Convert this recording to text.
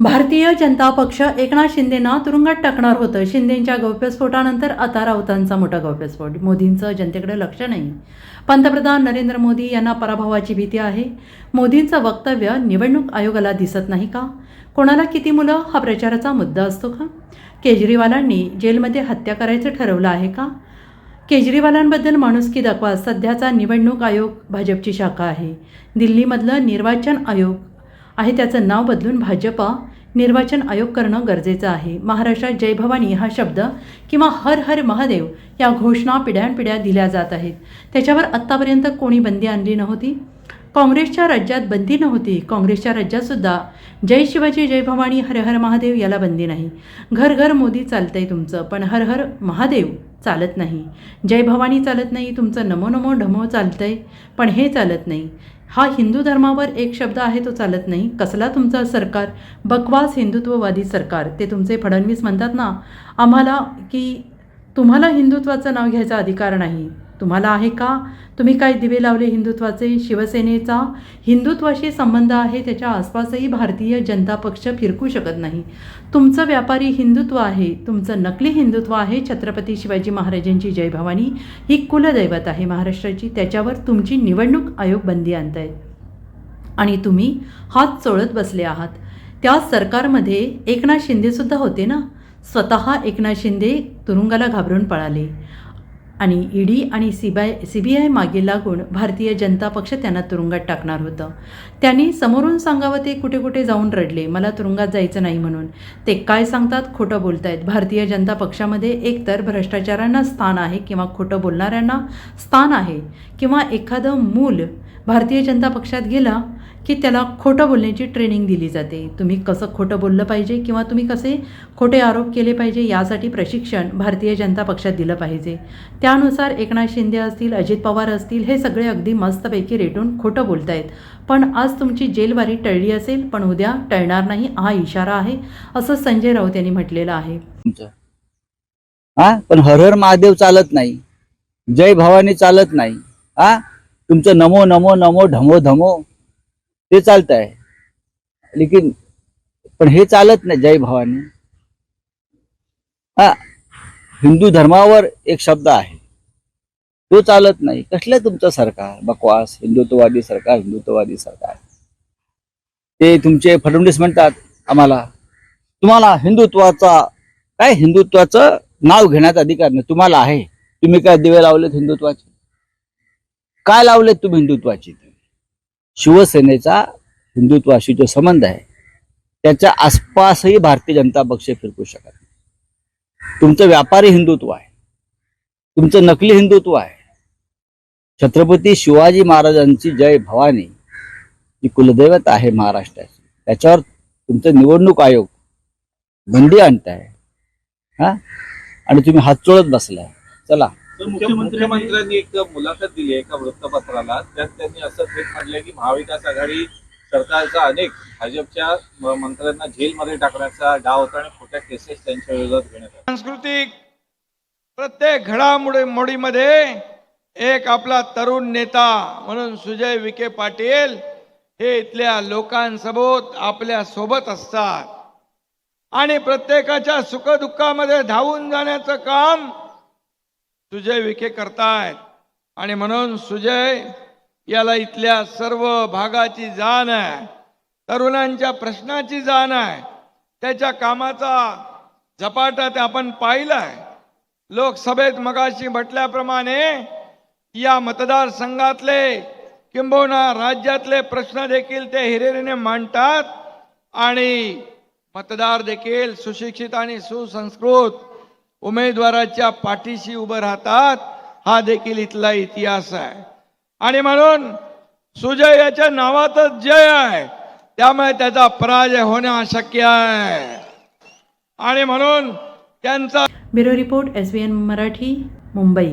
भारतीय जनता पक्ष एकनाथ शिंदेना तुरुंगात टाकणार होतं. शिंदेंच्या गौप्यस्फोटानंतर आता राऊतांचा मोठा गौप्यस्फोट मोदींचं जनतेकडे लक्ष नाही. पंतप्रधान नरेंद्र मोदी यांना पराभवाची भीती आहे. मोदींचं वक्तव्य निवडणूक आयोगाला दिसत नाही का? कोणाला किती मुलं? हा प्रचाराचा मुद्दा असतो का? केजरीवालांनी जेलमध्ये हत्या करायचं ठरवलं आहे का? केजरीवालांबद्दल माणुसकी दाखवा. सध्याचा निवडणूक आयोग भाजपची शाखा आहे. दिल्लीमधलं निर्वाचन आयोग आहे त्याचं नाव बदलून भाजपा निर्वाचन आयोग करणं गरजेचं आहे. महाराष्ट्रात जय भवानी हा शब्द किंवा हर हर महादेव या घोषणा पिढ्यानपिढ्या दिल्या जात आहेत. त्याच्यावर आत्तापर्यंत कोणी बंदी आणली नव्हती? काँग्रेसच्या राज्यात बंदी नव्हती. काँग्रेसच्या राज्यातसुद्धा जय शिवाजी जय भवानी हर हर महादेव याला बंदी नाही. घर घर मोदी चालतंय तुमचं पण हर हर महादेव चालत नाही. जय भवानी चालत नाही तुमचं नमो नमो ढमो चालतंय पण हे चालत नाही. हा हिंदू धर्मावर एक शब्द आहे तो चालत नाही. कसला तुमचा सरकार? बकवास हिंदुत्ववादी सरकार. ते तुमचे फडणवीस म्हणतात ना आम्हाला की तुम्हाला हिंदुत्वाचं नाव घ्यायचा अधिकार नाही. तुम्हाला आहे का? तुम्ही काय दिवे लावले हिंदुत्वाचे? शिवसेनेचा हिंदुत्वाशी संबंध आहे त्याच्या आसपासही भारतीय जनता पक्ष फिरकू शकत नाही. तुमचं व्यापारी हिंदुत्व आहे तुमचं नकली हिंदुत्व आहे छत्रपती शिवाजी महाराजांची जय भवानी ही कुलदैवत आहे महाराष्ट्राची त्याच्यावर तुमची निवडणूक आयोग बंदी आणतायत आणि तुम्ही हात चोळत बसले आहात. त्या सरकारमध्ये एकनाथ शिंदेसुद्धा होते ना? स्वतः एकनाथ शिंदे तुरुंगाला घाबरून पळाले. आणि ईडी आणि सीबाय सी बी आय मागे लागून भारतीय जनता पक्ष त्यांना तुरुंगात टाकणार होतं. त्यांनी समोरून सांगावं ते कुठे कुठे जाऊन रडले. मला तुरुंगात जायचं नाही म्हणून. ते काय सांगतात? खोटं बोलतायत. भारतीय जनता पक्षामध्ये एकतर भ्रष्टाचारांना स्थान आहे किंवा खोटं बोलणाऱ्यांना स्थान आहे किंवा एखादं मूल भारतीय जनता पक्षात गेला की त्याला खोटं बोलण्याची ट्रेनिंग दिली जाते. तुम्ही कसं खोटं बोललं पाहिजे किंवा तुम्ही कसे खोटे आरोप केले पाहिजे यासाठी प्रशिक्षण भारतीय जनता पक्षात दिलं पाहिजे. त्यानुसार एकनाथ शिंदे असतील अजित पवार असतील हे सगळे अगदी मस्तपैकी रेटून खोटं बोलत आहेत पण आज तुमची जेलवारी टळली असेल पण उद्या टळणार नाही हा इशारा आहे असं संजय राऊत यांनी म्हटलेलं आहे. तुमचं हा? पण हर हर महादेव चालत नाही. जय भवानी चालत नाही. हा? तुमचं नमो नमो नमो ढमो धमो ते चालत आहे लेकिन पण हे चालत नाही जय भवानी. हा हिंदू धर्मावर एक शब्द आहे. तो चालत नाही. कसलं तुमचं सरकार? बकवास हिंदुत्ववादी सरकार हिंदुत्ववादी सरकार. ते तुमचे फडणवीस म्हणतात आम्हाला तुम्हाला हिंदुत्वाचा काय हिंदुत्वाचं नाव घेण्याचा अधिकार नाही. तुम्हाला आहे. तुम्ही काय दिवे लावलेत हिंदुत्वाचे? काय लावलेत तुम्ही हिंदुत्वाचे? शिवसेनेचा हिंदुत्वाशी जो संबंध आहे त्याच्या आसपासही भारतीय जनता पक्ष फिरकू शकत नाही. तुमचं व्यापारी हिंदुत्व आहे तुमचं नकली हिंदुत्व आहे. छत्रपती शिवाजी महाराजांची जय भवानी जी कुलदैवत आहे महाराष्ट्राची त्याच्यावर तुमचं निवडणूक आयोग बंदी आणताय. हा? आणि तुम्ही हात चोळत बसलाय. चला. मुख्यमंत्र्यांनी एक मुलाखत दिली आहे एका वृत्तपत्राला. त्यात त्यांनी असं थेट म्हटलंय की महाविकास आघाडी सरकारचा अनेक भाजपच्या मंत्र्यांना जेलमध्ये टाकण्याचा डाव होता आणि खोट्या केसेस त्यांच्या विरोधात घेण्यात आल्या. सांस्कृतिक प्रत्येक घडामोडी मोडीमध्ये एक आपला तरुण नेता म्हणून सुजय विखे पाटील हे इथल्या लोकांसोबत आपल्यासोबत असतात. आणि प्रत्येकाच्या सुखदुःखामध्ये धावून जाण्याचं काम सुजय विखे करतायत. आणि म्हणून सुजय याला इथल्या सर्व भागाची जाण आहे. तरुणांच्या प्रश्नाची जाण आहे. त्याच्या कामाचा झपाटा ते आपण पाहिलाय. लोकसभेत मगाशी म्हटल्याप्रमाणे या मतदारसंघातले किंबहुना राज्यातले प्रश्न देखील ते हिरेरीने मांडतात. आणि मतदार देखील सुशिक्षित आणि सुसंस्कृत उमेदवाराच्या पाठीशी उभं राहतात हा देखील इथला इतिहास आहे. आणि म्हणून सुजय याच्या नावातच जय आहे. त्यामुळे त्याचा पराजय होणं अशक्य आहे. आणि म्हणून त्यांचा bureau report S B N Marathi Mumbai.